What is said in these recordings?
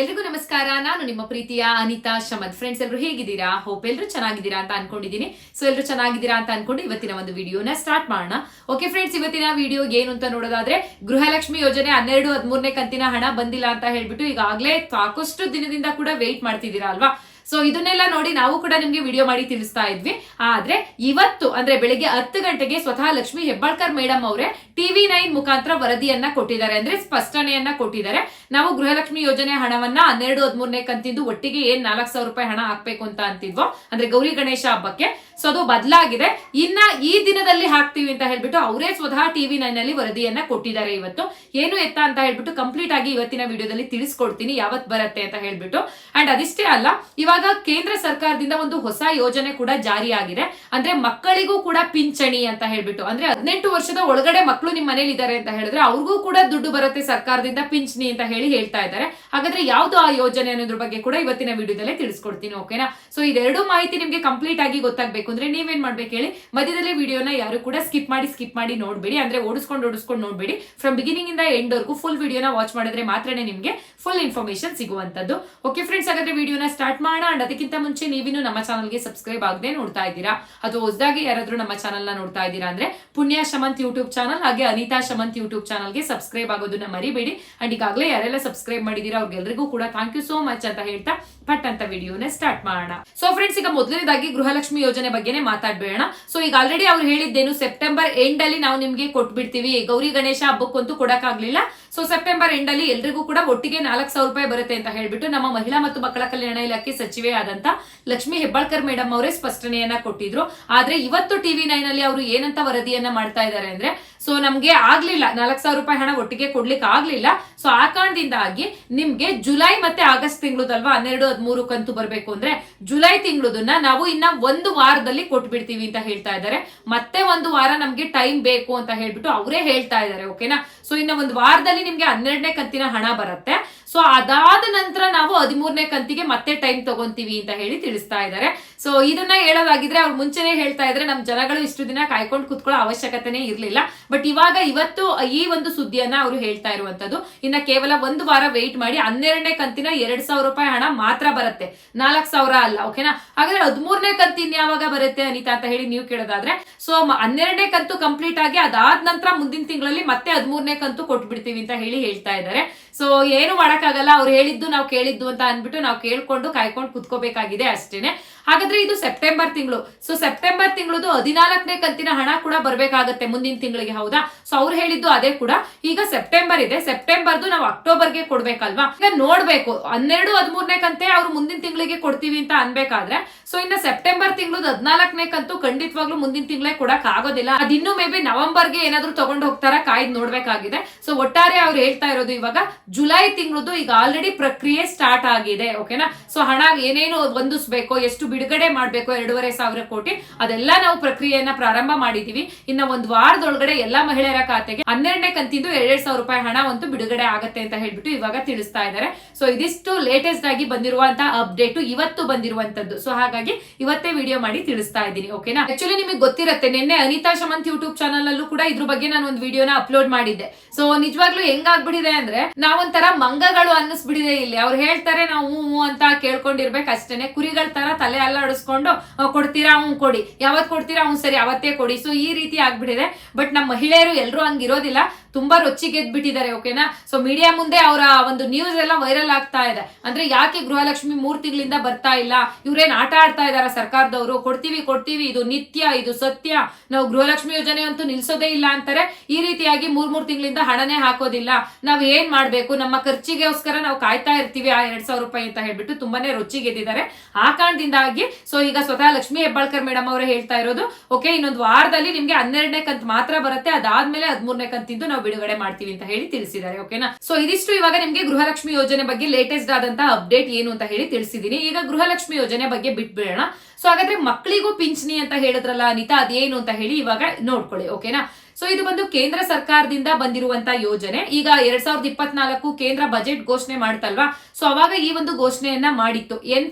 ಎಲ್ರಿಗೂ ನಮಸ್ಕಾರ. ನಾನು ನಿಮ್ಮ ಪ್ರೀತಿಯ ಅನಿತಾ ಶಮದ್. ಫ್ರೆಂಡ್ಸ್ ಎಲ್ಲರೂ ಹೇಗಿದ್ದೀರಾ? ಹೋಪ್ ಎಲ್ಲರೂ ಚೆನ್ನಾಗಿದ್ದೀರಾ ಅಂತ ಅನ್ಕೊಂಡಿದ್ದೀನಿ. ಸೊ ಎಲ್ಲರೂ ಚೆನ್ನಾಗಿದ್ದೀರಾ ಅಂತ ಅನ್ಕೊಂಡು ಇವತ್ತಿನ ಒಂದು ವಿಡಿಯೋನ ಸ್ಟಾರ್ಟ್ ಮಾಡೋಣ. ಓಕೆ ಫ್ರೆಂಡ್ಸ್ ಇವತ್ತಿನ ವಿಡಿಯೋ ಏನು ಅಂತ ನೋಡೋದಾದ್ರೆ, ಗೃಹಲಕ್ಷ್ಮಿ ಯೋಜನೆ ಹನ್ನೆರಡು ಹದಿಮೂರನೇ ಕಂತಿನ ಹಣ ಬಂದಿಲ್ಲ ಅಂತ ಹೇಳ್ಬಿಟ್ಟು ಈಗಾಗಲೇ ಸಾಕಷ್ಟು ದಿನದಿಂದ ಕೂಡ ವೆಯ್ಟ್ ಮಾಡ್ತಿದ್ದೀರಾ ಅಲ್ವಾ? ಸೊ ಇದನ್ನೆಲ್ಲ ನೋಡಿ ನಾವು ಕೂಡ ನಿಮ್ಗೆ ವಿಡಿಯೋ ಮಾಡಿ ತಿಳಿಸ್ತಾ ಇದ್ವಿ. ಆದ್ರೆ ಇವತ್ತು, ಅಂದ್ರೆ ಬೆಳಿಗ್ಗೆ ಹತ್ತು ಗಂಟೆಗೆ ಸ್ವತಃ ಲಕ್ಷ್ಮಿ ಹೆಬ್ಬಾಳ್ಕರ್ ಮೇಡಮ್ ಅವರೇ ಟಿವಿ ನೈನ್ ಮುಖಾಂತರ ವರದಿಯನ್ನ ಕೊಟ್ಟಿದ್ದಾರೆ. ಅಂದ್ರೆ ಸ್ಪಷ್ಟನೆಯನ್ನ ಕೊಟ್ಟಿದ್ದಾರೆ. ನಾವು ಗೃಹಲಕ್ಷ್ಮಿ ಯೋಜನೆ ಹಣವನ್ನ ಹನ್ನೆರಡು, ಹದಿಮೂರನೇ ಕಂತಿದ್ದು ಒಟ್ಟಿಗೆ ಏನ್ ನಾಲ್ಕು ಸಾವಿರ ರೂಪಾಯಿ ಹಣ ಹಾಕ್ಬೇಕು ಅಂತ ಅಂತಿದ್ವೋ, ಅಂದ್ರೆ ಗೌರಿ ಗಣೇಶ ಹಬ್ಬಕ್ಕೆ, ಸೊ ಅದು ಬದಲಾಗಿದೆ. ಇನ್ನ ಈ ದಿನದಲ್ಲಿ ಹಾಕ್ತೀವಿ ಅಂತ ಹೇಳ್ಬಿಟ್ಟು ಅವರೇ ಸ್ವತಃ ಟಿವಿ ನೈನ್ ಅಲ್ಲಿ ವರದಿಯನ್ನ ಕೊಟ್ಟಿದ್ದಾರೆ ಇವತ್ತು. ಏನು ಎತ್ತ ಅಂತ ಹೇಳ್ಬಿಟ್ಟು ಕಂಪ್ಲೀಟ್ ಆಗಿ ಇವತ್ತಿನ ವಿಡಿಯೋದಲ್ಲಿ ತಿಳಿಸ್ಕೊಡ್ತೀನಿ, ಯಾವತ್ ಬರುತ್ತೆ ಅಂತ ಹೇಳ್ಬಿಟ್ಟು. ಅಂಡ್ ಅದಿಷ್ಟೇ ಅಲ್ಲ, ಇವಾಗ ಕೇಂದ್ರ ಸರ್ಕಾರದಿಂದ ಒಂದು ಹೊಸ ಯೋಜನೆ ಕೂಡ ಜಾರಿಯಾಗಿದೆ. ಅಂದ್ರೆ ಮಕ್ಕಳಿಗೂ ಕೂಡ ಪಿಂಚಣಿ ಅಂತ ಹೇಳ್ಬಿಟ್ಟು. ಅಂದ್ರೆ ಹದಿನೆಂಟು ವರ್ಷದ ಒಳಗಡೆ ಮಕ್ಕಳು ನಿಮ್ಮ ಮನೇಲಿ ಇದ್ದಾರೆ ಅಂತ ಹೇಳಿದ್ರೆ ಅವ್ರಿಗೂ ಕೂಡ ದುಡ್ಡು ಬರುತ್ತೆ ಸರ್ಕಾರದಿಂದ ಪಿಂಚಣಿ ಅಂತ ಹೇಳಿ ಹೇಳ್ತಾ ಇದ್ದಾರೆ. ಹಾಗಾದ್ರೆ ಯಾವ್ದು ಆ ಯೋಜನೆ ಅನ್ನೋದ್ರ ಬಗ್ಗೆ ಕೂಡ ಇವತ್ತಿನ ವಿಡಿಯೋದಲ್ಲೇ ತಿಳಿಸ್ಕೊಡ್ತೀನಿ, ಓಕೆನಾ? ಸೊ ಇದೆರಡು ಮಾಹಿತಿ ನಿಮ್ಗೆ ಕಂಪ್ಲೀಟ್ ಆಗಿ ಗೊತ್ತಾಗ್ಬೇಕು ಅಂದ್ರೆ ನೀವೇನ್ ಮಾಡ್ಬೇಕು ಹೇಳಿ ಮಧ್ಯದಲ್ಲಿ ವಿಡಿಯೋನ ಯಾರು ಕೂಡ ಸ್ಕಿಪ್ ಮಾಡಿ ಸ್ಕಿಪ್ ಮಾಡಿ ನೋಡ್ಬೇಡಿ. ಅಂದ್ರೆ ಓಡಿಸ್ಕೊಂಡು ಓಡಿಸ್ಕೊಂಡು ನೋಡ್ಬೇಡಿ. ಫ್ರಮ್ ಬಿಗಿನಿಂಗ್ ಇಂದ ಎಂಡ್ ವರ್ಗೂ ಫುಲ್ ವಿಡಿಯೋನ ವಾಚ್ ಮಾಡಿದ್ರೆ ಮಾತ್ರನೇ ನಿಮ್ಗೆ ಫುಲ್ ಇನ್ಫಾರ್ಮೇಶನ್ ಸಿಗುವಂತದ್ದು ಓಕೆ ಫ್ರೆಂಡ್ಸ್ ಹಾಗಾದ್ರೆ ವಿಡಿಯೋನ ಸ್ಟಾರ್ಟ್ ಮಾಡೋಣ ಅಂಡ್ ಅದಕ್ಕಿಂತ ಮುಂಚೆ ನೀವಿನ್ನು ನಮ್ಮ ಚಾನಲ್ಗೆ ಸಬ್ಸ್ಕ್ರೈಬ್ ಆಗದೆ ನೋಡ್ತಾ ಇದ್ದೀರಾ? ಅದು ಹೊಸದಾಗಿ ಯಾರಾದ್ರೂ ನಮ್ಮ ಚಾನಲ್ನ ನೋಡ್ತಾ ಇದ್ದೀರಾ ಅಂದ್ರೆ ಪುಣ್ಯ ಶಮಂತ್ ಯೂಟ್ಯೂಬ್ ಚಾನಲ್ ಹಾಗೆ ಅನಿತಾ ಶಮಂತ್ ಯೂಟ್ಯೂಬ್ ಚಾನಲ್ಗೆ ಸಬ್ಸ್ಕ್ರೈಬ್ ಆಗೋದನ್ನ ಮರಿಬೇಡಿ. ಅಂಡ್ ಈಗಾಗಲೇ ಯಾರೆಲ್ಲ ಸಬ್ಸ್ಕ್ರೈಬ್ ಮಾಡಿದೀರಾ ಅವ್ರಿಗೆಲ್ಲರಿಗೂ ಕೂಡ ಥ್ಯಾಂಕ್ ಯು ಸೋ ಮಚ್ ಅಂತ ಹೇಳ್ತಾ ಪಟ್ ಅಂತ ವಿಡಿಯೋನ ಸ್ಟಾರ್ಟ್ ಮಾಡೋಣ. ಸೊ ಫ್ರೆಂಡ್ಸ್ ಈಗ ಮೊದಲನೇದಾಗಿ ಗೃಹಲಕ್ಷ್ಮಿ ಯೋಜನೆ ಬಗ್ಗೆನೇ ಮಾತಾಡ್ಬೇಡೋಣ. ಸೊ ಈಗ ಆಲ್ರೆಡಿ ಅವ್ರು ಹೇಳಿದ್ದೇನು ಸೆಪ್ಟೆಂಬರ್ ಎಂಡ್ ಅಲ್ಲಿ ನಾವು ನಿಮ್ಗೆ ಕೊಟ್ಬಿಡ್ತೀವಿ. ಗೌರಿ ಗಣೇಶ ಹಬ್ಬಕ್ಕಂತೂ ಕೊಡಕ್ಕಾಗ್ಲಿಲ್ಲ. ಸೊ ಸೆಪ್ಟೆಂಬರ್ ಎಂಡ್ ಅಲ್ಲಿ ಎಲ್ರಿಗೂ ಕೂಡ ಒಟ್ಟಿಗೆ ನಾಲ್ಕು ಸಾವಿರ ರೂಪಾಯಿ ಬರುತ್ತೆ ಅಂತ ಹೇಳ್ಬಿಟ್ಟು ನಮ್ಮ ಮಹಿಳಾ ಮತ್ತು ಮಕ್ಕಳ ಕಲ್ಯಾಣ ಇಲಾಖೆ ಸಚಿವೆ ಆದಂತ ಲಕ್ಷ್ಮಿ ಹೆಬ್ಬಾಳ್ಕರ್ ಮೇಡಮ್ ಅವರೇ ಸ್ಪಷ್ಟನೆಯನ್ನ ಕೊಟ್ಟಿದ್ರು. ಆದ್ರೆ ಇವತ್ತು ಟಿವಿ ನೈನ್ ಅಲ್ಲಿ ಅವರು ಏನಂತ ವರದಿಯನ್ನ ಮಾಡ್ತಾ ಇದ್ದಾರೆ ಅಂದ್ರೆ ಸೊ ನಮ್ಗೆ ಆಗ್ಲಿಲ್ಲ. ನಾಲ್ಕು ಸಾವಿರ ರೂಪಾಯಿ ಹಣ ಒಟ್ಟಿಗೆ ಕೊಡ್ಲಿಕ್ಕೆ ಆಗ್ಲಿಲ್ಲ ಸೊ ಆ ಕಾರಣದಿಂದಾಗಿ ನಿಮ್ಗೆ ಜುಲೈ ಮತ್ತೆ ಆಗಸ್ಟ್ ತಿಂಗಳದಲ್ವಾ ಹನ್ನೆರಡು ಹದಿಮೂರು ಕಂತು ಬರಬೇಕು ಅಂದ್ರೆ ಜುಲೈ ತಿಂಗಳದನ್ನ ನಾವು ಇನ್ನ ಒಂದು ವಾರದಲ್ಲಿ ಕೊಟ್ಬಿಡ್ತೀವಿ ಅಂತ ಹೇಳ್ತಾ ಇದ್ದಾರೆ. ಮತ್ತೆ ಒಂದು ವಾರ ನಮ್ಗೆ ಟೈಮ್ ಬೇಕು ಅಂತ ಹೇಳ್ಬಿಟ್ಟು ಅವರೇ ಹೇಳ್ತಾ ಇದ್ದಾರೆ, ಓಕೆನಾ? ಸೊ ಇನ್ನ ಒಂದು ವಾರದಲ್ಲಿ ನಿಮ್ಗೆ ಹನ್ನೆರಡನೇ ಕಂತಿನ ಹಣ ಬರುತ್ತೆ. ಸೊ ಅದಾದ ನಂತರ ನಾವು ಹದಿಮೂರನೇ ಕಂತಿಗೆ ಮತ್ತೆ ಟೈಮ್ ತಗೊಂತೀವಿ ಅಂತ ಹೇಳಿ ತಿಳಿಸ್ತಾ ಇದ್ದಾರೆ ಸೊ ಇದನ್ನ ಹೇಳೋದಾಗಿದ್ರೆ ಅವ್ರು ಮುಂಚೆನೆ ಹೇಳ್ತಾ ಇದ್ರೆ ನಮ್ ಜನಗಳು ಇಷ್ಟು ದಿನ ಕಾಯ್ಕೊಂಡು ಕುತ್ಕೊಳ್ಳೋ ಅವಶ್ಯಕತೆನೇ ಇರಲಿಲ್ಲ. ಬಟ್ ಇವಾಗ ಇವತ್ತು ಈ ಒಂದು ಸುದ್ದಿಯನ್ನ ಅವರು ಹೇಳ್ತಾ ಇರುವಂತದ್ದು. ಇನ್ನ ಕೇವಲ ಒಂದು ವಾರ ವೆಯ್ಟ್ ಮಾಡಿ ಹನ್ನೆರಡನೇ ಕಂತಿನ ಎರಡ್ ಸಾವಿರ ರೂಪಾಯಿ ಹಣ ಮಾತ್ರ ಬರುತ್ತೆ. ನಾಲ್ಕ್ ಸಾವಿರ ಅಲ್ಲ ಓಕೆನಾ ಹಾಗಾದ್ರೆ ಹದಿಮೂರನೇ ಕಂತಿನ ಯಾವಾಗ ಬರುತ್ತೆ ಅನಿತಾ ಅಂತ ಹೇಳಿ ನೀವು ಕೇಳೋದಾದ್ರೆ ಸೊ ಹನ್ನೆರಡನೇ ಕಂತು ಕಂಪ್ಲೀಟ್ ಆಗಿ ಅದಾದ ನಂತರ ಮುಂದಿನ ತಿಂಗಳಲ್ಲಿ ಮತ್ತೆ ಹದಿಮೂರನೇ ಕಂತು ಕೊಟ್ಬಿಡ್ತೀವಿ ಅಂತ ಹೇಳಿ ಹೇಳ್ತಾ ಇದ್ದಾರೆ ಸೊ ಏನು ಮಾಡಕ್ಕಾಗಲ್ಲ ಅವ್ರು ಹೇಳಿದ್ದು ನಾವು ಕೇಳಿದ್ದು ಅಂತ ಅಂದ್ಬಿಟ್ಟು ನಾವು ಕೇಳ್ಕೊಂಡು ಕಾಯ್ಕೊಂಡು ಕುತ್ಕೋಬೇಕಾಗಿದೆ ಅಷ್ಟೇನೆ. ಹಾಗಾದ್ರೆ ಇದು ಸೆಪ್ಟೆಂಬರ್ ತಿಂಗಳು. ಸೊ ಸೆಪ್ಟೆಂಬರ್ ತಿಂಗಳದು ಹದಿನಾಲ್ಕನೇ ಕಂತಿನ ಹಣ ಕೂಡ ಬರಬೇಕಾಗತ್ತೆ ಮುಂದಿನ ತಿಂಗಳಿಗೆ, ಹೌದಾ? ಸೊ ಅವ್ರು ಹೇಳಿದ್ದು ಅದೇ ಕೂಡ. ಈಗ ಸೆಪ್ಟೆಂಬರ್ ಇದೆ. ಸೆಪ್ಟೆಂಬರ್ದು ನಾವು ಅಕ್ಟೋಬರ್ಗೆ ಕೊಡ್ಬೇಕಲ್ವಾ? ಈಗ ನೋಡ್ಬೇಕು. ಹನ್ನೆರಡು, ಹದಿಮೂರನೇ ಕಂತೆ ಅವ್ರು ಮುಂದಿನ ತಿಂಗಳಿಗೆ ಕೊಡ್ತೀವಿ ಅಂತ ಅನ್ಬೇಕಾದ್ರೆ ಸೊ ಇನ್ನ ಸೆಪ್ಟೆಂಬರ್ ತಿಂಗಳದ ಹದಿನಾಲ್ಕನೇ ಕಂತು ಖಂಡಿತವಾಗ್ಲೂ ಮುಂದಿನ ತಿಂಗಳೇ ಕೊಡಕ್ ಆಗೋದಿಲ್ಲ. ಅದಿನ್ನು ಮೇ ಬಿ ನವೆಂಬರ್ಗೆ ಏನಾದ್ರು ತಗೊಂಡು ಹೋಗ್ತಾರ ಕಾಯ್ದ್ ನೋಡ್ಬೇಕಾಗಿದೆ. ಸೊ ಒಟ್ಟಾರೆ ಅವ್ರು ಹೇಳ್ತಾ ಇರೋದು ಇವಾಗ ಜುಲೈ ತಿಂಗಳದು ಈಗ ಆಲ್ರೆಡಿ ಪ್ರಕ್ರಿಯೆ ಸ್ಟಾರ್ಟ್ ಆಗಿದೆ ಓಕೆನಾ ಸೊ ಹಣ ಏನೇನು ಹೊಂದಿಸ್ಬೇಕು, ಎಷ್ಟು ಬಿಡುಗಡೆ ಮಾಡಬೇಕು ಎರಡೂವರೆ ಸಾವಿರ ಕೋಟಿ. ಅದೆಲ್ಲ ನಾವು ಪ್ರಕ್ರಿಯೆಯನ್ನ ಪ್ರಾರಂಭ ಮಾಡಿದೀವಿ. ಇನ್ನ ಒಂದು ವಾರದೊಳಗಡೆ ಎಲ್ಲಾ ಮಹಿಳೆಯರ ಖಾತೆಗೆ ಹನ್ನೆರಡನೇ ಕಂತಿಂದು ಎರಡ್ ಸಾವಿರ ರೂಪಾಯಿ ಹಣ ಅಂತೂ ಬಿಡುಗಡೆ ಆಗುತ್ತೆ ಅಂತ ಹೇಳ್ಬಿಟ್ಟು ಇವಾಗ ತಿಳಿಸ್ತಾ ಇದ್ದಾರೆ. ಸೊ ಇದಿಷ್ಟು ಲೇಟೆಸ್ಟ್ ಆಗಿ ಬಂದಿರುವಂತಹ ಅಪ್ಡೇಟ್ ಇವತ್ತು ಬಂದಿರುವಂತದ್ದು. ಸೊ ಹಾಗಾಗಿ ಇವತ್ತೇ ವಿಡಿಯೋ ಮಾಡಿ ತಿಳಿಸ್ತಾ ಇದ್ದೀನಿ. ಓಕೆನಾ ಆಕ್ಚುಲಿ ನಿಮಗೆ ಗೊತ್ತಿರುತ್ತೆ, ನಿನ್ನೆ ಅನಿತಾ ಶಮಂತ್ ಯೂಟ್ಯೂಬ್ ಚಾನಲ್ ಅಲ್ಲೂ ಕೂಡ ಇದ್ರ ಬಗ್ಗೆ ನಾನು ಒಂದು ವಿಡಿಯೋನ ಅಪ್ಲೋಡ್ ಮಾಡಿದ್ದೆ. ಸೊ ನಿಜವಾಗ್ಲೂ ಹೆಂಗಾಗ್ಬಿಟ್ಟಿದೆ ಅಂದ್ರೆ ನಾವೊಂಥರ ಮಂಗಗಳು ಅನ್ನಿಸ್ಬಿಡಿದೆ ಇಲ್ಲಿ. ಅವ್ರು ಹೇಳ್ತಾರೆ ನಾವು ಹ್ಞೂ ಅಂತ ಕೇಳ್ಕೊಂಡಿರ್ಬೇಕು ಅಷ್ಟೇನೆ ಕುರಿಗಳ ತರ ತಲೆ ಅಲ್ಲಾಡಿಸ್ಕೊಂಡು ಹೊಡಿಸ್ಕೊಂಡು ಕೊಡ್ತೀರಾ? ಅವ್ನು ಕೊಡಿ. ಯಾವತ್ ಕೊಡ್ತೀರಾ? ಅವ್ನು ಸರಿ, ಅವತ್ತೇ ಕೊಡಿ. ಸೊ ಈ ರೀತಿ ಆಗ್ಬಿಟ್ಟಿದೆ. ಬಟ್ ನಮ್ಮ ಮಹಿಳೆಯರು ಎಲ್ಲರೂ ಹಂಗಿರೋದಿಲ್ಲ. ತುಂಬಾ ರೊಚ್ಚಿಗೆದ್ಬಿಟ್ಟಿದ್ದಾರೆ ಓಕೆನಾ? ಸೊ ಮೀಡಿಯಾ ಮುಂದೆ ಅವರ ಒಂದು ನ್ಯೂಸ್ ಎಲ್ಲ ವೈರಲ್ ಆಗ್ತಾ ಇದೆ. ಅಂದ್ರೆ ಯಾಕೆ ಗೃಹಲಕ್ಷ್ಮಿ ಮೂರ್ ತಿಂಗಳಿಂದ ಬರ್ತಾ ಇಲ್ಲ? ಇವ್ರೇನ್ ಆಟ ಆಡ್ತಾ ಇದಾರ ಸರ್ಕಾರದವರು? ಕೊಡ್ತೀವಿ ಕೊಡ್ತೀವಿ, ಇದು ನಿತ್ಯ, ಇದು ಸತ್ಯ. ನಾವು ಗೃಹಲಕ್ಷ್ಮಿ ಯೋಜನೆ ಅಂತೂ ನಿಲ್ಸೋದೇ ಇಲ್ಲ ಅಂತಾರೆ. ಈ ರೀತಿಯಾಗಿ ಮೂರ್ ಮೂರ್ ತಿಂಗಳಿಂದ ಹಣನೇ ಹಾಕೋದಿಲ್ಲ. ನಾವ್ ಏನ್ ಮಾಡ್ಬೇಕು? ನಮ್ಮ ಖರ್ಚಿಗೋಸ್ಕರ ನಾವು ಕಾಯ್ತಾ ಇರ್ತೀವಿ ಆ ಎರಡ್ ಸಾವಿರ ರೂಪಾಯಿ ಅಂತ ಹೇಳ್ಬಿಟ್ಟು ತುಂಬಾನೇ ರೊಚ್ಚಿಗೆದ್ದಿದ್ದಾರೆ ಆ ಕಾರಣದಿಂದಾಗಿ ಸೊ ಈಗ ಸ್ವತಃ ಲಕ್ಷ್ಮಿ ಹೆಬ್ಬಾಳ್ಕರ್ ಮೇಡಮ್ ಅವರೇ ಹೇಳ್ತಾ ಇರೋದು, ಓಕೆ, ಇನ್ನೊಂದು ವಾರದಲ್ಲಿ ನಿಮ್ಗೆ ಹನ್ನೆರಡನೇ ಕಂತ್ ಮಾತ್ರ ಬರುತ್ತೆ. ಅದಾದ್ಮೇಲೆ ಹದಿಮೂರನೇ ಕಂತಿಂದು ನಾವು ಬಿಡುಗಡೆ ಮಾಡ್ತೀವಿ ಅಂತ ಹೇಳಿ ತಿಳಿಸಿದ್ದಾರೆ ಓಕೆನಾ ಸೊ ಇದಿಷ್ಟು ಇವಾಗ ನಿಮಗೆ ಗೃಹಲಕ್ಷ್ಮಿ ಯೋಜನೆ ಬಗ್ಗೆ ಲೇಟೆಸ್ಟ್ ಆದಂತಹ ಅಪ್ಡೇಟ್ ಏನು ಅಂತ ಹೇಳಿ ತಿಳಿಸಿದೀನಿ. ಈಗ ಗೃಹಲಕ್ಷ್ಮಿ ಯೋಜನೆ ಬಗ್ಗೆ ಬಿಟ್ಬಿಡೋಣ. ಸೊ ಹಾಗಾದ್ರೆ ಮಕ್ಕಳಿಗೂ ಪಿಂಚಣಿ ಅಂತ ಹೇಳಿದ್ರಲ್ಲ ಅನಿತಾ, ಅದೇನು ಅಂತ ಹೇಳಿ ಇವಾಗ ನೋಡ್ಕೊಳ್ಳಿ ಓಕೆನಾ ಸೊ ಇದು ಬಂದು ಕೇಂದ್ರ ಸರ್ಕಾರದಿಂದ ಬಂದಿರುವಂತ ಯೋಜನೆ. ಈಗ ಎರಡ್ ಸಾವಿರದ ಇಪ್ಪತ್ನಾಲ್ಕು ಕೇಂದ್ರ ಬಜೆಟ್ ಘೋಷಣೆ ಮಾಡ್ತಲ್ವಾ? ಸೊ ಅವಾಗ ಈ ಒಂದು ಘೋಷಣೆಯನ್ನ ಮಾಡಿತ್ತು. ಎನ್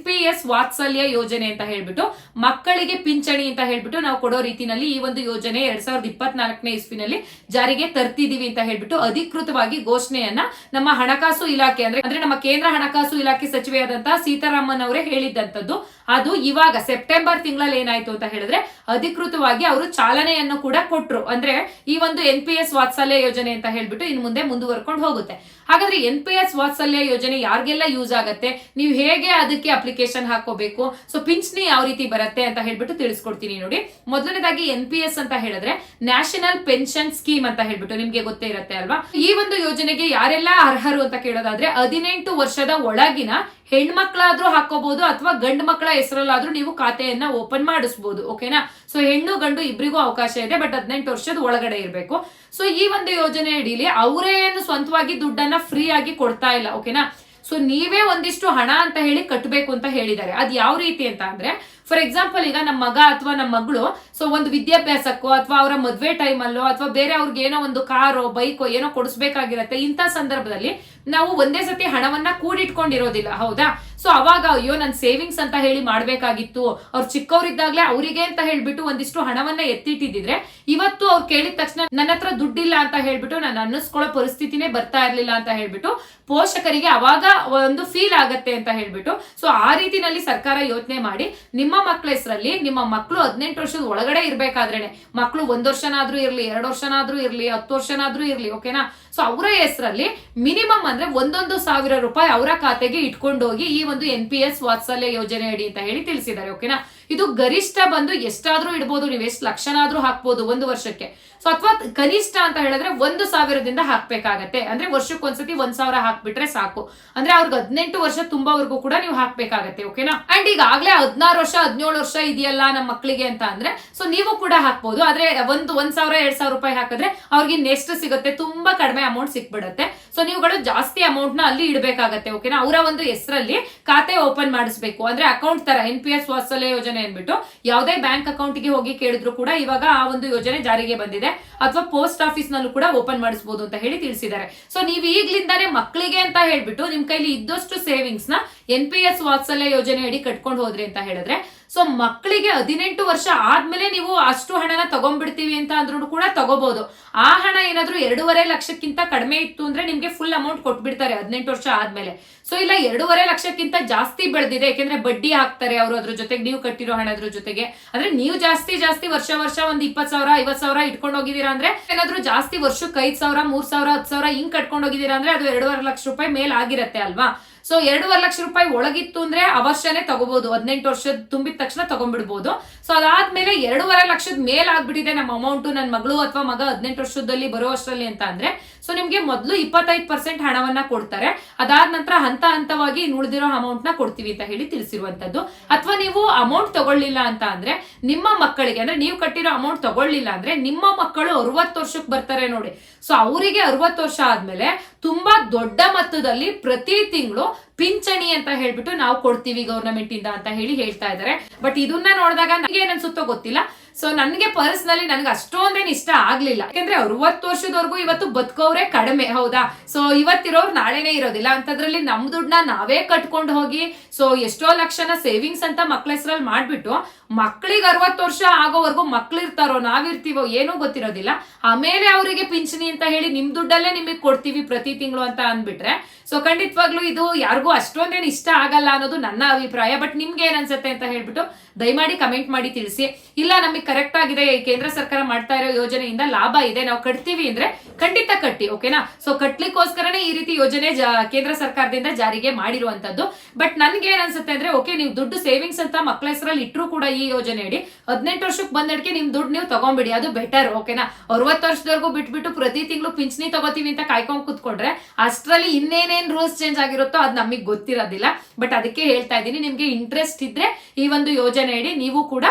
ವಾತ್ಸಲ್ಯ ಯೋಜನೆ ಅಂತ ಹೇಳ್ಬಿಟ್ಟು, ಮಕ್ಕಳಿಗೆ ಪಿಂಚಣಿ ಅಂತ ಹೇಳ್ಬಿಟ್ಟು ನಾವು ಕೊಡೋ ರೀತಿನಲ್ಲಿ ಈ ಒಂದು ಯೋಜನೆ ಎರಡ್ ಸಾವಿರದ ಇಪ್ಪತ್ನಾಲ್ಕನೇ ಇಸ್ವಿನಲ್ಲಿ ಜಾರಿಗೆ ತರ್ತಿದೀವಿ ಅಂತ ಹೇಳ್ಬಿಟ್ಟು ಅಧಿಕೃತವಾಗಿ ಘೋಷಣೆಯನ್ನ ನಮ್ಮ ಹಣಕಾಸು ಇಲಾಖೆ ಅಂದ್ರೆ ಅಂದ್ರೆ ನಮ್ಮ ಕೇಂದ್ರ ಹಣಕಾಸು ಇಲಾಖೆ ಸಚಿವೆಯಾದಂತಹ ಸೀತಾರಾಮನ್ ಅವರೇ ಹೇಳಿದ್ದಂಥದ್ದು ಅದು ಇವಾಗ ಸೆಪ್ಟೆಂಬರ್ ತಿಂಗಳಲ್ಲಿ ಏನಾಯ್ತು ಅಂತ ಹೇಳಿದ್ರೆ, ಅಧಿಕೃತವಾಗಿ ಅವರು ಚಾಲನೆಯನ್ನು ಕೂಡ ಕೊಟ್ರು. ಅಂದ್ರೆ ಈ ಒಂದು ಎನ್ ಪಿ ಎಸ್ ವಾತ್ಸಲ್ಯ ಯೋಜನೆ ಅಂತ ಹೇಳ್ಬಿಟ್ಟು ಇನ್ನು ಮುಂದೆ ಮುಂದುವರ್ಕೊಂಡು ಹೋಗುತ್ತೆ. ಹಾಗಾದ್ರೆ ಎನ್ ಪಿ ಎಸ್ ವಾತ್ಸಲ್ಯ ಯೋಜನೆ ಯಾರಿಗೆಲ್ಲ ಯೂಸ್ ಆಗುತ್ತೆ? ನೀವು ಹೇಗೆ ಅದಕ್ಕೆ ಅಪ್ಲಿಕೇಶನ್ ಹಾಕೋಬೇಕು ಸೊ ಪಿಂಚಣಿ ಯಾವ ರೀತಿ ಬರುತ್ತೆ ಅಂತ ಹೇಳ್ಬಿಟ್ಟು ತಿಳಿಸ್ಕೊಡ್ತೀನಿ ನೋಡಿ. ಮೊದಲನೇದಾಗಿ ಎನ್ ಪಿ ಎಸ್ ಅಂತ ಹೇಳಿದ್ರೆ ನ್ಯಾಷನಲ್ ಪೆನ್ಷನ್ ಸ್ಕೀಮ್ ಅಂತ ಹೇಳ್ಬಿಟ್ಟು ನಿಮ್ಗೆ ಗೊತ್ತೇ ಇರುತ್ತೆ ಅಲ್ವಾ? ಈ ಒಂದು ಯೋಜನೆಗೆ ಯಾರೆಲ್ಲ ಅರ್ಹರು ಅಂತ ಕೇಳೋದಾದ್ರೆ ಹದಿನೆಂಟು ವರ್ಷದ ಒಳಗಿನ ಹೆಣ್ಮಕ್ಳಾದ್ರೂ ಹಾಕೋಬಹುದು ಅಥವಾ ಗಂಡು ಮಕ್ಕಳ ಹೆಸರಲ್ಲಾದ್ರೂ ನೀವು ಖಾತೆಯನ್ನ ಓಪನ್ ಮಾಡಿಸಬಹುದು ಓಕೆನಾ ಸೊ ಹೆಣ್ಣು ಗಂಡು ಇಬ್ಬರಿಗೂ ಅವಕಾಶ ಇದೆ ಬಟ್ ಹದಿನೆಂಟು ವರ್ಷದ ಒಳಗಡೆ ಇರಬೇಕು. ಸೊ ಈ ಒಂದು ಯೋಜನೆ ಅಡಿಲಿ ಅವರೇನು ಸ್ವಂತವಾಗಿ ದುಡ್ಡನ್ನ ಫ್ರೀ ಆಗಿ ಕೊಡ್ತಾ ಇಲ್ಲ ಓಕೆನಾ ಸೊ ನೀವೇ ಒಂದಿಷ್ಟು ಹಣ ಅಂತ ಹೇಳಿ ಕಟ್ಟಬೇಕು ಅಂತ ಹೇಳಿದ್ದಾರೆ. ಅದ್ ಯಾವ ರೀತಿ ಅಂತ ಅಂದ್ರೆ ಫಾರ್ ಎಕ್ಸಾಂಪಲ್ ಈಗ ನಮ್ಮ ಮಗ ಅಥವಾ ನಮ್ಮ ಮಗಳು ಸೊ ಒಂದು ವಿದ್ಯಾಭ್ಯಾಸಕ್ಕೋ ಅಥವಾ ಅವರ ಮದ್ವೆ ಟೈಮಲ್ಲೋ ಅಥವಾ ಬೇರೆ ಅವ್ರಿಗೆ ಏನೋ ಒಂದು ಕಾರೋ, ಬೈಕೋ ಏನೋ ಕೊಡಿಸ್ಬೇಕಾಗಿರತ್ತೆ, ಇಂಥ ಸಂದರ್ಭದಲ್ಲಿ ನಾವು ಒಂದೇ ಸತಿ ಹಣವನ್ನ ಕೂಡಿಟ್ಕೊಂಡಿರೋದಿಲ್ಲ, ಹೌದಾ? ಸೊ ಅವಾಗ ಅಯ್ಯೋ, ನನ್ ಸೇವಿಂಗ್ಸ್ ಅಂತ ಹೇಳಿ ಮಾಡ್ಬೇಕಾಗಿತ್ತು. ಅವ್ರು ಚಿಕ್ಕವರಿದ್ದಾಗ್ಲೇ ಅವರಿಗೆ ಅಂತ ಹೇಳ್ಬಿಟ್ಟು ಒಂದಿಷ್ಟು ಹಣವನ್ನ ಎತ್ತಿಟ್ಟಿದ್ರೆ ಇವತ್ತು ಅವ್ರು ಕೇಳಿದ ತಕ್ಷಣ ನನ್ನ ಹತ್ರ ದುಡ್ಡಿಲ್ಲ ಅಂತ ಹೇಳ್ಬಿಟ್ಟು ನಾನು ಅನ್ನಿಸ್ಕೊಳ್ಳೋ ಪರಿಸ್ಥಿತಿನೇ ಬರ್ತಾ ಇರ್ಲಿಲ್ಲ ಅಂತ ಹೇಳ್ಬಿಟ್ಟು ಪೋಷಕರಿಗೆ ಅವಾಗ ಒಂದು ಫೀಲ್ ಆಗತ್ತೆ ಅಂತ ಹೇಳ್ಬಿಟ್ಟು ಸೊ ಆ ರೀತಿನಲ್ಲಿ ಸರ್ಕಾರ ಯೋಚನೆ ಮಾಡಿ, ನಿಮ್ಮ ಮಕ್ಕಳ ಹೆಸರಲ್ಲಿ ನಿಮ್ಮ ಮಕ್ಕಳು ಹದಿನೆಂಟು ವರ್ಷದ ಒಳಗಡೆ ಇರ್ಬೇಕಾದ್ರೇನೆ ಮಕ್ಕಳು ಒಂದ್ ವರ್ಷನಾದ್ರೂ ಇರ್ಲಿ, ಎರಡು ವರ್ಷನಾದ್ರೂ ಇರ್ಲಿ, ಹತ್ತು ವರ್ಷನಾದ್ರೂ ಇರ್ಲಿ ಓಕೆನಾ ಸೊ ಅವರ ಹೆಸರಲ್ಲಿ ಮಿನಿಮಮ್ ಅಂದ್ರೆ ಒಂದೊಂದು ಸಾವಿರ ರೂಪಾಯಿ ಅವರ ಖಾತೆಗೆ ಇಟ್ಕೊಂಡು ಹೋಗಿ ಈ ಒಂದು ಎನ್ ಪಿ ಎಸ್ ವಾತ್ಸಲ್ಯ ಯೋಜನೆ ಅಡಿ ಅಂತ ಹೇಳಿ ತಿಳಿಸಿದ್ದಾರೆ ಓಕೆನಾ ಇದು ಗರಿಷ್ಠ ಬಂದು ಎಷ್ಟಾದ್ರೂ ಇಡ್ಬೋದು, ನೀವು ಎಷ್ಟು ಲಕ್ಷನಾದ್ರೂ ಹಾಕ್ಬೋದು ಒಂದು ವರ್ಷಕ್ಕೆ. ಸೊ ಅಥವಾ ಕನಿಷ್ಠ ಅಂತ ಹೇಳಿದ್ರೆ ಒಂದು ಸಾವಿರದಿಂದ ಹಾಕ್ಬೇಕಾಗತ್ತೆ. ಅಂದ್ರೆ ವರ್ಷಕ್ಕೆ ಒಂದ್ಸತಿ ಒಂದ್ ಸಾವಿರ ಹಾಕ್ಬಿಟ್ರೆ ಸಾಕು. ಅಂದ್ರೆ ಅವ್ರಿಗೆ ಹದಿನೆಂಟು ವರ್ಷ ತುಂಬಾವರೆಗೂ ಕೂಡ ನೀವು ಹಾಕ್ಬೇಕಾಗತ್ತೆ, ಓಕೆನಾ? ಅಂಡ್ ಈಗಾಗ್ಲೇ ಹದಿನಾರು ವರ್ಷ, ಹದಿನೇಳು ವರ್ಷ ಇದೆಯಲ್ಲ ನಮ್ಮ ಮಕ್ಕಳಿಗೆ ಅಂತ ಅಂದ್ರೆ ಸೊ ನೀವು ಕೂಡ ಹಾಕ್ಬೋದು. ಆದ್ರೆ ಒಂದು, ಒಂದ್ ಸಾವಿರ, ಎರಡ್ ಸಾವಿರ ರೂಪಾಯಿ ಹಾಕಿದ್ರೆ ಅವ್ರಿಗೆ ನೆಕ್ಸ್ಟ್ ಸಿಗುತ್ತೆ? ತುಂಬಾ ಕಡಿಮೆ ಅಮೌಂಟ್ ಸಿಕ್ಬಿಡುತ್ತೆ. ಸೊ ನೀವುಗಳು ಜಾಸ್ತಿ ಅಮೌಂಟ್ನ ಅಲ್ಲಿ ಇಡಬೇಕಾಗತ್ತೆ, ಓಕೆನಾ? ಅವರ ಒಂದು ಹೆಸರಲ್ಲಿ ಖಾತೆ ಓಪನ್ ಮಾಡಿಸ್ಬೇಕು. ಅಂದ್ರೆ ಅಕೌಂಟ್ ತರ ಎನ್ ಪಿ ಎಸ್ ವಾತ್ಸಲ್ಯ ಯೋಜನೆ ಅನ್ಬಿಟ್ಟು ಯಾವುದೇ ಬ್ಯಾಂಕ್ ಅಕೌಂಟ್ಗೆ ಹೋಗಿ ಕೇಳಿದ್ರು ಕೂಡ ಇವಾಗ ಆ ಒಂದು ಯೋಜನೆ ಜಾರಿಗೆ ಬಂದಿದೆ. ಅಥವಾ ಪೋಸ್ಟ್ ಆಫೀಸ್ ನಲ್ಲೂ ಕೂಡ ಓಪನ್ ಮಾಡಿಸಬಹುದು ಅಂತ ಹೇಳಿ ತಿಳಿಸಿದ್ದಾರೆ. ಸೊ ನೀವು ಈಗ್ಲಿಂದಾನೇ ಮಕ್ಕಳಿಗೆ ಅಂತ ಹೇಳ್ಬಿಟ್ಟು ನಿಮ್ ಕೈಲಿ ಇದ್ದಷ್ಟು ಸೇವಿಂಗ್ಸ್ನ ಎನ್ ಪಿ ಎಸ್ ವಾತ್ಸಲ್ಯ ಯೋಜನೆ ಅಡಿ ಕಟ್ಕೊಂಡು ಹೋದ್ರಿ ಅಂತ ಹೇಳಿದ್ರೆ ಸೊ ಮಕ್ಕಳಿಗೆ ಹದಿನೆಂಟು ವರ್ಷ ಆದ್ಮೇಲೆ ನೀವು ಅಷ್ಟು ಹಣನ ತಗೊಂಡ್ಬಿಡ್ತೀವಿ ಅಂತ ಅಂದ್ರೂ ಕೂಡ ತಗೋಬಹುದು ಆ ಹಣ ಏನಾದ್ರೂ ಎರಡೂವರೆ ಲಕ್ಷಕ್ಕಿಂತ ಕಡಿಮೆ ಇತ್ತು ಅಂದ್ರೆ ನಿಮ್ಗೆ ಫುಲ್ ಅಮೌಂಟ್ ಕೊಟ್ಬಿಡ್ತಾರೆ ಹದಿನೆಂಟು ವರ್ಷ ಆದ್ಮೇಲೆ. ಸೊ ಇಲ್ಲ, ಎರಡೂವರೆ ಲಕ್ಷಕ್ಕಿಂತ ಜಾಸ್ತಿ ಬೆಳೆದಿದೆ. ಯಾಕೆಂದ್ರೆ ಬಡ್ಡಿ ಹಾಕ್ತಾರೆ ಅವರು ಅದ್ರ ಜೊತೆಗೆ, ನೀವು ಕಟ್ಟಿರೋ ಹಣದ್ರ ಜೊತೆಗೆ. ಅಂದ್ರೆ ನೀವು ಜಾಸ್ತಿ ಜಾಸ್ತಿ ವರ್ಷ ವರ್ಷ ಒಂದ್ ಇಪ್ಪತ್ ಸಾವಿರ ಐವತ್ ಸಾವಿರ ಇಟ್ಕೊಂಡು ಹೋಗಿದ್ದೀರಾ ಅಂದ್ರೆ ಏನಾದ್ರೂ ಜಾಸ್ತಿ ವರ್ಷಕ್ಕೆ ಐದ್ ಸಾವಿರ, ಮೂರ್ ಸಾವಿರ, ಹತ್ತು ಸಾವಿರ ಹಿಂಗ್ ಕಟ್ಕೊಂಡು ಹೋಗಿದ್ದೀರಾ ಅಂದ್ರೆ ಅದು ಎರಡೂವರೆ ಲಕ್ಷ ರೂಪಾಯಿ ಮೇಲ್ ಆಗಿರತ್ತೆ ಅಲ್ವಾ? ಸೊ ಎರಡೂವರೆ ಲಕ್ಷ ರೂಪಾಯಿ ಒಳಗಿತ್ತು ಅಂದ್ರೆ ಅವಶ್ಯನೇ ತಗೋಬಹುದು ಹದಿನೆಂಟು ವರ್ಷದ ತುಂಬಿದ ತಕ್ಷಣ ತಗೊಂಡ್ಬಿಡ್ಬೋದು. ಸೊ ಅದಾದ್ಮೇಲೆ ಎರಡೂವರೆ ಲಕ್ಷದ ಮೇಲ್ ಆಗ್ಬಿಟ್ಟಿದೆ ನಮ್ಮ ಅಮೌಂಟ್ ನನ್ನ ಮಗಳು ಅಥವಾ ಮಗ ಹದಿನೆಂಟು ವರ್ಷದಲ್ಲಿ ಬರೋ ಅಷ್ಟರಲ್ಲಿ ಅಂತ ಅಂದ್ರೆ ಸೊ ನಿಮ್ಗೆ ಮೊದಲು ಇಪ್ಪತ್ತೈದು ಪರ್ಸೆಂಟ್ ಹಣವನ್ನ ಕೊಡ್ತಾರೆ. ಅದಾದ ನಂತರ ಹಂತ ಹಂತವಾಗಿ ಉಳಿದಿರೋ ಅಮೌಂಟ್ನ ಕೊಡ್ತೀವಿ ಅಂತ ಹೇಳಿ ತಿಳಿಸಿರುವಂತದ್ದು. ಅಥವಾ ನೀವು ಅಮೌಂಟ್ ತಗೊಳ್ಳಿಲ್ಲ ಅಂತ ಅಂದ್ರೆ ನಿಮ್ಮ ಮಕ್ಕಳಿಗೆ, ಅಂದ್ರೆ ನೀವು ಕಟ್ಟಿರೋ ಅಮೌಂಟ್ ತಗೊಳ್ಳಿಲ್ಲ ಅಂದ್ರೆ ನಿಮ್ಮ ಮಕ್ಕಳು ಅರವತ್ತು ವರ್ಷಕ್ಕೆ ಬರ್ತಾರೆ ನೋಡಿ. ಸೊ ಅವರಿಗೆ ಅರವತ್ತು ವರ್ಷ ಆದ್ಮೇಲೆ ತುಂಬಾ ದೊಡ್ಡ ಮೊತ್ತದಲ್ಲಿ ಪ್ರತಿ ತಿಂಗಳು ಪಿಂಚಣಿ ಅಂತ ಹೇಳ್ಬಿಟ್ಟು ನಾವು ಕೊಡ್ತೀವಿ ಗೌರ್ಮೆಂಟ್ ಇಂದ ಅಂತ ಹೇಳಿ ಹೇಳ್ತಾ ಇದ್ದಾರೆ. ಬಟ್ ಇದನ್ನ ನೋಡಿದಾಗ ನನಗೆ ಅನ್ಸುತ್ತೋ ಗೊತ್ತಿಲ್ಲ. ಸೊ ನನಗೆ ಪರ್ಸ್ನಲಿ ನನಗೆ ಅಷ್ಟೊಂದೇನು ಇಷ್ಟ ಆಗ್ಲಿಲ್ಲ. ಯಾಕಂದ್ರೆ ಅರವತ್ತು ವರ್ಷದವರೆಗೂ ಇವತ್ತು ಬದುಕೋರೆ ಕಡಿಮೆ, ಹೌದಾ? ಸೊ ಇವತ್ತಿರೋರು ನಾಳೆನೇ ಇರೋದಿಲ್ಲ. ಅಂತದ್ರಲ್ಲಿ ನಮ್ ದುಡ್ಡನ್ನ ನಾವೇ ಕಟ್ಕೊಂಡು ಹೋಗಿ ಸೊ ಎಷ್ಟೋ ಲಕ್ಷನ ಸೇವಿಂಗ್ಸ್ ಅಂತ ಮಕ್ಳ ಹೆಸರಲ್ಲಿ ಮಾಡ್ಬಿಟ್ಟು ಮಕ್ಳಿಗೆ ಅರವತ್ತು ವರ್ಷ ಆಗೋವರೆಗೂ ಮಕ್ಳು ಇರ್ತಾರೋ ನಾವಿರ್ತೀವೋ ಏನೂ ಗೊತ್ತಿರೋದಿಲ್ಲ. ಆಮೇಲೆ ಅವರಿಗೆ ಪಿಂಚಣಿ ಅಂತ ಹೇಳಿ ನಿಮ್ ದುಡ್ಡಲ್ಲೇ ನಿಮಗೆ ಕೊಡ್ತೀವಿ ಪ್ರತಿ ತಿಂಗಳು ಅಂತ ಅಂದ್ಬಿಟ್ರೆ, ಸೊ ಖಂಡಿತವಾಗ್ಲೂ ಇದು ಯಾರಿಗೂ ಅಷ್ಟೊಂದೇನು ಇಷ್ಟ ಆಗಲ್ಲ ಅನ್ನೋದು ನನ್ನ ಅಭಿಪ್ರಾಯ. ಬಟ್ ನಿಮ್ಗೆ ಏನ್ ಅನ್ಸುತ್ತೆ ಅಂತ ಹೇಳ್ಬಿಟ್ಟು ದಯಮಾಡಿ ಕಮೆಂಟ್ ಮಾಡಿ ತಿಳಿಸಿ. ಇಲ್ಲ, ನಮಗೆ ಕರೆಕ್ಟ್ ಆಗಿದೆ ಕೇಂದ್ರ ಸರ್ಕಾರ ಮಾಡ್ತಾ ಇರೋ ಯೋಜನೆಯಿಂದ ಲಾಭ ಇದೆ, ನಾವು ಕಟ್ತೀವಿ ಅಂದ್ರೆ ಖಂಡಿತ ಕಟ್ಟಿ, ಓಕೆನಾ? ಸೊ ಕಟ್ಲಿಕ್ಕೋಸ್ಕರನೇ ಈ ರೀತಿ ಯೋಜನೆ ಕೇಂದ್ರ ಸರ್ಕಾರದಿಂದ ಜಾರಿಗೆ ಮಾಡಿರುವಂತದ್ದು. ಬಟ್ ನನ್ಗೆ ಏನ್ ಅನ್ಸುತ್ತೆ ಅಂದ್ರೆ, ಓಕೆ, ನೀವು ದುಡ್ಡು ಸೇವಿಂಗ್ಸ್ ಅಂತ ಮಕ್ಕಳ ಹೆಸರಲ್ಲಿ ಇಟ್ಟರು ಕೂಡ ಯೋಜನೆ ಅಡಿ ಹದಿನೆಂಟು ವರ್ಷಕ್ಕೆ ಬಂದಡ್ಕೆ ನಿಮ್ ದುಡ್ಡು ನೀವು ತಗೊಂಡ್ಬಿಡಿ ಅದು ಬೆಟರ್ ಓಕೆನಾ ಅರವತ್ತು ವರ್ಷದವರೆಗೂ ಬಿಟ್ಬಿಟ್ಟು ಪ್ರತಿ ತಿಂಗಳು ಪಿಂಚಣಿ ತಗೋತೀವಿ ಅಂತ ಕಾಯ್ಕೊಂಡು ಕುತ್ಕೊಂಡ್ರೆ ಅಷ್ಟರಲ್ಲಿ ಇನ್ನೇನೇನ್ ರೂಲ್ಸ್ ಚೇಂಜ್ ಆಗಿರುತ್ತೋ ಅದು ನಮಗೆ ಗೊತ್ತಿರೋದಿಲ್ಲ. ಬಟ್ ಅದಕ್ಕೆ ಹೇಳ್ತಾ ಇದ್ದೀನಿ, ನಿಮ್ಗೆ ಇಂಟ್ರೆಸ್ಟ್ ಇದ್ರೆ ಈ ಒಂದು ಯೋಜನೆ ಅಡಿ ನೀವು ಕೂಡ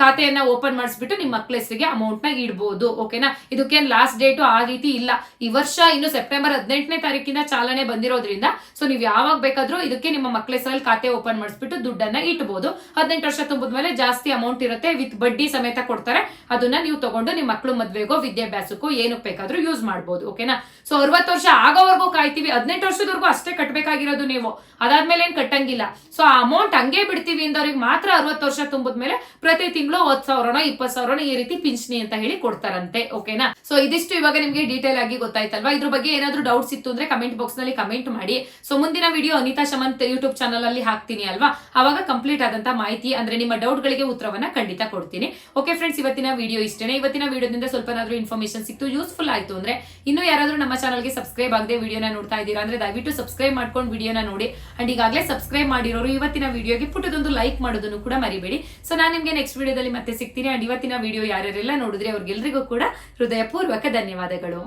ಖಾತೆಯನ್ನ ಓಪನ್ ಮಾಡಿಸ್ಬಿಟ್ಟು ನಿಮ್ಮ ಮಕ್ಕಳ ಹೆಸರಿಗೆ ಅಮೌಂಟ್ನ ಇಡ್ಬೋದು ಓಕೆನಾ ಇದಕ್ಕೆ ಲಾಸ್ಟ್ ಡೇಟು ಆ ರೀತಿ ಇಲ್ಲ. ಈ ವರ್ಷ ಇನ್ನು ಸೆಪ್ಟೆಂಬರ್ ಹದಿನೆಂಟನೇ ತಾರೀಕಿನ ಚಾಲನೆ ಬಂದಿರೋದ್ರಿಂದ ಸೊ ನೀವು ಯಾವಾಗ ಬೇಕಾದ್ರೂ ಇದಕ್ಕೆ ನಿಮ್ಮ ಮಕ್ಕಳ ಹೆಸರಲ್ಲಿ ಖಾತೆ ಓಪನ್ ಮಾಡಿಸ್ಬಿಟ್ಟು ದುಡ್ಡನ್ನ ಇಟ್ಬೋದು ಹದಿನೆಂಟು ವರ್ಷ ತುಂಬಿದ್ಮೇಲೆ ಜಾಸ್ತಿ ಜಾಸ್ತಿ ಅಮೌಂಟ್ ಇರುತ್ತೆ ವಿತ್ ಬಡ್ಡಿ ಸಮೇತ ಕೊಡ್ತಾರೆ. ಅದನ್ನ ನೀವು ತಗೊಂಡು ನಿಮ್ಮ ಮಕ್ಕಳು ಮದ್ವೆಗೋ, ವಿದ್ಯಾಭ್ಯಾಸಕ್ಕೋ, ಏನಕ್ಕೆ ಬೇಕಾದ್ರೂ ಯೂಸ್ ಮಾಡ್ಬೋದು ಓಕೆನಾ ಸೊ ಅರವತ್ತು ವರ್ಷ ಆಗೋವರೆಗೂ ಕಾಯ್ತೀವಿ. ಹದಿನೆಂಟು ವರ್ಷದವರೆಗೂ ಅಷ್ಟೇ ಕಟ್ಟಬೇಕಾಗಿರೋದು ನೀವು. ಅದಾದ್ಮೇಲೆ ಏನು ಕಟ್ಟಂಗಿಲ್ಲ. ಸೊ ಆ ಅಮೌಂಟ್ ಹಂಗೆ ಬಿಡ್ತೀವಿ ಅಂದವ್ರಿಗೆ ಮಾತ್ರ ಅರವತ್ತು ವರ್ಷ ತುಂಬಿದ್ಮೇಲೆ ಪ್ರತಿ ತಿಂಗಳು ಹತ್ತು ಸಾವಿರನೋ, ಇಪ್ಪತ್ತು ಸಾವಿರನೋ ಈ ರೀತಿ ಪಿಂಚಣಿ ಅಂತ ಹೇಳಿ ಕೊಡ್ತಾರಂತೆ. ಓಕೆನಾ ಸೊ ಇದಿಷ್ಟು ಇವಾಗ ನಿಮಗೆ ಡೀಟೇಲ್ ಆಗಿ ಗೊತ್ತಾಯ್ತಲ್ವಾ? ಇದ್ರ ಬಗ್ಗೆ ಏನಾದ್ರೂ ಡೌಟ್ಸ್ ಇತ್ತು ಅಂದ್ರೆ ಕಮೆಂಟ್ ಬಾಕ್ಸ್ನಲ್ಲಿ ಕಮೆಂಟ್ ಮಾಡಿ. ಸೊ ಮುಂದಿನ video Anitha Shamanth YouTube channel ಅಲ್ಲಿ ಹಾಕ್ತೀನಿ ಅಲ್ವಾ? ಅವಾಗ ಕಂಪ್ಲೀಟ್ ಆದಂತ ಮಾಹಿತಿ ಅಂದ್ರೆ ನಿಮ್ಮ ಡೌಟ್ ಗಳಿಗೆ ಉತ್ತರವನ್ನ ಖಂಡಿತ ಕೊಡ್ತೀನಿ. ಓಕೆ ಫ್ರೆಂಡ್ಸ್ ಇವತ್ತಿನ ವಿಡಿಯೋ ಇಷ್ಟೇನೆ. ಇವತ್ತಿನ ವಿಡಿಯೋದಿಂದ ಸ್ವಲ್ಪನಾದ್ರೂ ಇನ್ಫಾರ್ಮೇಶನ್ ಸಿಕ್ತು ಯೂಸ್ಫುಲ್ ಆಯ್ತು ಅಂದ್ರೆ ಇನ್ನು ಯಾರಾದ್ರೂ ನಮ್ಮ ಚಾನಲ್ಗೆ ಸಬ್ಸ್ಕ್ರೈಬ್ ಆಗದೆ ವಿಡಿಯೋನ ನೋಡ್ತಾ ಇದ್ದೀರಾ ಅಂದ್ರೆ ದಯವಿಟ್ಟು ಸಬ್ಸ್ಕ್ರೈಬ್ ಮಾಡ್ಕೊಂಡು ವಿಡಿಯೋನ ನೋಡಿ. ಅಂಡ್ ಈಗಾಗಲೇ ಸಬ್ಸ್ಕ್ರೈಬ್ ಮಾಡಿರೋರು ಇವತ್ತಿನ ವಿಡಿಯೋಗೆ ಪುಟ್ಟದೊಂದು ಲೈಕ್ ಮಾಡೋದನ್ನು ಕೂಡ ಮರಿಬೇಡಿ. ಸೊ ನಾನು ನಿಮಗೆ ನೆಕ್ಸ್ಟ್ ವಿಡಿಯೋದಲ್ಲಿ ಮತ್ತೆ ಸಿಗ್ತೀನಿ. ಅಂಡ್ ಇವತ್ತಿನ ವಿಡಿಯೋ ಯಾರ್ಯಾರೆಲ್ಲ ನೋಡಿದ್ರೆ ಅವ್ರಿಗೆಲ್ರಿಗೂ ಕೂಡ ಹೃದಯಪೂರ್ವಕ ಧನ್ಯವಾದಗಳು.